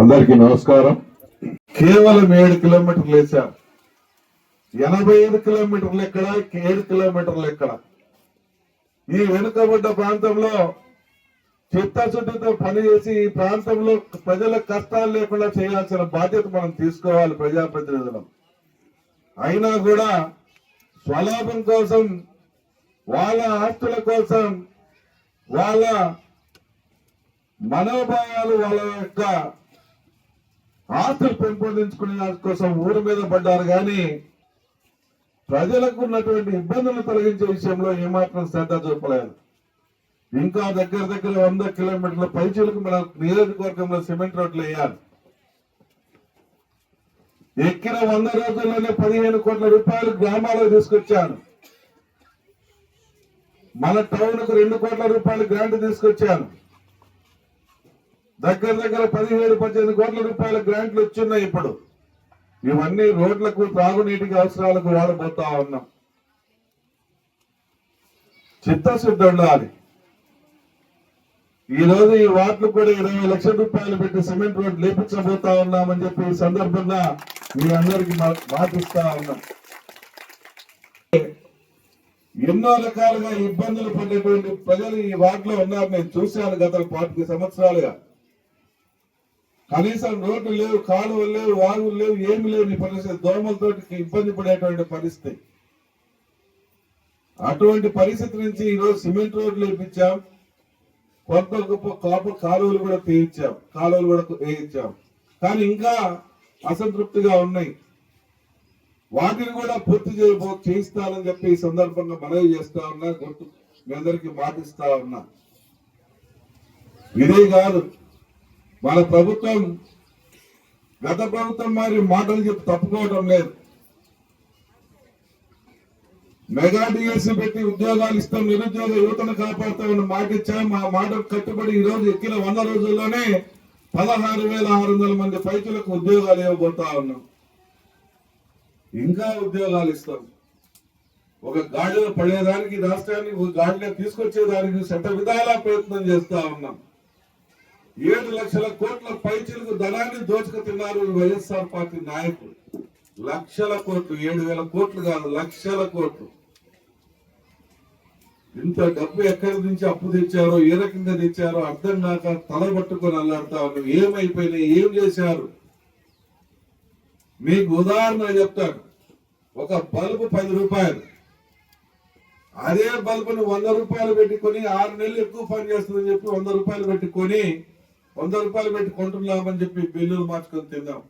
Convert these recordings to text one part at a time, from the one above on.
అందరికీ నమస్కారం. కేవలం ఏడు కిలోమీటర్లు వేసాం. ఎనభై ఐదు కిలోమీటర్లు ఎక్కడ? ఏడు కిలోమీటర్లు ఎక్కడ? ఈ వెనుకబడ్డ ప్రాంతంలో చిత్తశుద్ధితో పనిచేసి ఈ ప్రాంతంలో ప్రజల కష్టాలు లేకుండా చేయాల్సిన బాధ్యత మనం తీసుకోవాలి ప్రజాప్రతినిధులం. అయినా కూడా స్వలాభం కోసం వాళ్ళ ఆస్తుల కోసం వాళ్ళ మనోభావాలు వాళ్ళ యొక్క ఆస్తులు పెంపొందించుకునే కోసం ఊరి మీద పడ్డారు కానీ ప్రజలకు ఉన్నటువంటి ఇబ్బందులు తొలగించే విషయంలో ఏమాత్రం శ్రద్ధ చూపలేదు. ఇంకా దగ్గర దగ్గర వంద కిలోమీటర్ల పైచీలకు మన నియోజకవర్గంలో సిమెంట్ రోడ్లు వేయాలి. ఎక్కిన వంద రోజుల్లోనే పదిహేను కోట్ల రూపాయలు గ్రామాలకు తీసుకొచ్చాను మన టౌన్కు రెండు కోట్ల రూపాయలు గ్రాంట్ తీసుకొచ్చాను దగ్గర దగ్గర పదిహేడు పద్దెనిమిది కోట్ల రూపాయల గ్రాంట్లు వచ్చున్నాయి ఇప్పుడు. ఇవన్నీ రోడ్లకు త్రాగునీటికి అవసరాలకు వాడబోతా ఉన్నాం. చిత్తశుద్ధి ఉండాలి. ఈ రోజు ఈ వార్డులు కూడా ఇరవై లక్షల రూపాయలు పెట్టి సిమెంట్ రోడ్ లేపించబోతా ఉన్నామని చెప్పి ఈ సందర్భంగా మీ అందరికి మా- మాటిస్తా ఉన్నాం. ఎన్నో రకాలుగా ఇబ్బందులు పడేటువంటి ప్రజలు ఈ వార్డులో ఉన్నారు. నేను చూశాను గత పాతిక సంవత్సరాలుగా. కనీసం రోడ్లు లేవు కాలువలు లేవు వాగులు లేవు ఏమి లేవు ఈ పరిస్థితి. దోమలతో ఇబ్బంది పడేటువంటి పరిస్థితి. అటువంటి పరిస్థితి నుంచి ఈరోజు సిమెంట్ రోడ్లు వేయించాం. కొంత గొప్ప కాపు కాలువలు కూడా తీయించాం. కాలువలు కూడా వేయించాం. కానీ ఇంకా అసంతృప్తిగా ఉన్నాయి. వాటిని కూడా పూర్తి చేయబో చేయిస్తానని చెప్పి ఈ సందర్భంగా మనవి చేస్తా ఉన్నా గుర్తు మీ అందరికీ మాటిస్తా ఉన్నా. ఇదే కాదు. వాళ్ళ ప్రభుత్వం గత ప్రభుత్వం మరి మాటలు చెప్పి తప్పుకోవడం లేదు. మెగా డిఎస్సీ పెట్టి ఉద్యోగాలు ఇస్తాం నిరుద్యోగ యువతను కాపాడుతామని మాట ఇచ్చాం. ఆ మాట కట్టుబడి ఈ రోజు ఎక్కిన వంద రోజుల్లోనే పదహారు వేల ఆరు వందల మంది పైతులకు ఉద్యోగాలు ఇవ్వబోతా ఉన్నాం. ఇంకా ఉద్యోగాలు ఇస్తాం. ఒక గాడిలో పడేదానికి రాష్ట్రాన్ని ఒక గాడిలో తీసుకొచ్చేదానికి శత విధాలా ప్రయత్నం చేస్తా ఉన్నాం. ఏడు లక్షల కోట్ల పైచిలకు ధనాన్ని దోచుకు తిన్నారు వైఎస్ఆర్ పార్టీ నాయకులు. లక్షల కోట్లు ఏడు వేల కోట్లు కాదు లక్షల కోట్లు. ఇంత డబ్బు ఎక్కడి నుంచి అప్పు తెచ్చారో ఏ రకంగా తెచ్చారో అర్థం కాక తల పట్టుకొని అల్లాడుతా ఉన్నాం ఏమైపోయినాయి ఏం చేశారు? మీకు ఉదాహరణ చెప్తాను. ఒక బల్బు పది రూపాయలు. అదే బల్బును వంద రూపాయలు పెట్టుకొని ఆరు నెలలు ఎక్కువ పని చేస్తుందని చెప్పి వంద రూపాయలు పెట్టుకొని వంద రూపాయలు పెట్టి కొంటున్నామని చెప్పి బిల్లులు మార్చుకొని తిందాం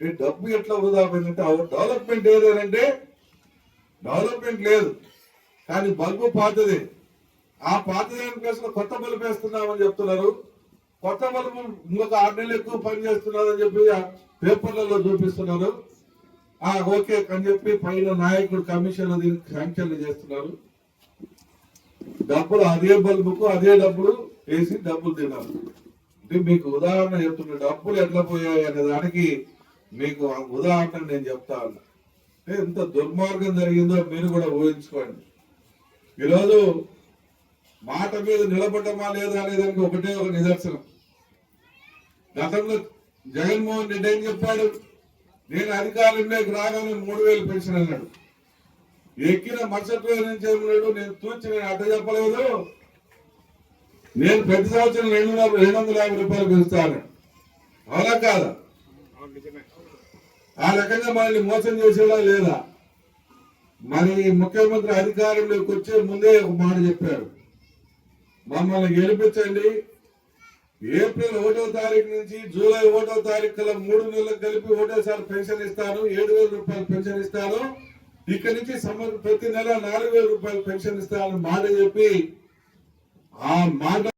అంటే డబ్బు ఎట్లా వృధా పోయిందంటే ఆ డెవలప్మెంట్ ఏదేనంటే డెవలప్మెంట్ లేదు. కానీ బల్బు పాతది. ఆ పాతది ప్లేస్ కొత్త బల్బు వేస్తున్నామని చెప్తున్నారు. కొత్త బల్బు ఇంకొక ఆరు నెలలు ఎక్కువ పని చేస్తున్నారని చెప్పి పేపర్లలో చూపిస్తున్నారు. ఆ ఓకే అని చెప్పి పైన నాయకుడు కమిషన్ దీనికి శాంక్షన్లు చేస్తున్నారు. డబ్బులు అదే బల్బుకు అదే డబ్బులు వేసి డబ్బులు తినాలి అంటే మీకు ఉదాహరణ చెప్తున్నా డబ్బులు ఎట్లా పోయాయి అనే దానికి మీకు ఆ ఉదాహరణ నేను చెప్తా ఉన్నా. అంటే ఎంత దుర్మార్గం జరిగిందో మీరు కూడా ఊహించుకోండి. ఈరోజు మాట మీద నిలబడమా లేదా అనేదానికి ఒకటే ఒక నిదర్శనం. గతంలో జగన్మోహన్ రెడ్డి ఏం చెప్పాడు? నేను అధికారంలోకి రాగానే మూడు వేలు పెన్షన్ అన్నాడు. ఎక్కిన మరుసటి రోజు నుంచి ఏమన్నాడు నేను తూచి నేను అడ్డ చెప్పలేదు. నేను ప్రతి సంవత్సరం రెండు రెండు వందల యాభై రూపాయలు పెంచుతాను. అవునా కాదా? ఆ రకంగా మనల్ని మోసం చేసేలా లేదా? మరి ముఖ్యమంత్రి అధికారంలోకి వచ్చే ముందే ఒక మాట చెప్పారు. మమ్మల్ని గెలిపించండి. ఏప్రిల్ ఒకటో తారీఖు నుంచి జూలై ఒకటో తారీఖు కల మూడు నెలలకు కలిపి ఒకటోసారి పెన్షన్ ఇస్తాను. ఏడు వేల రూపాయలు పెన్షన్ ఇస్తాను. ఇక్కడి నుంచి సంవత్సరం ప్రతి నెల నాలుగు వేల రూపాయలు పెన్షన్ ఇస్తానని మాట చెప్పి ఆ మార్గం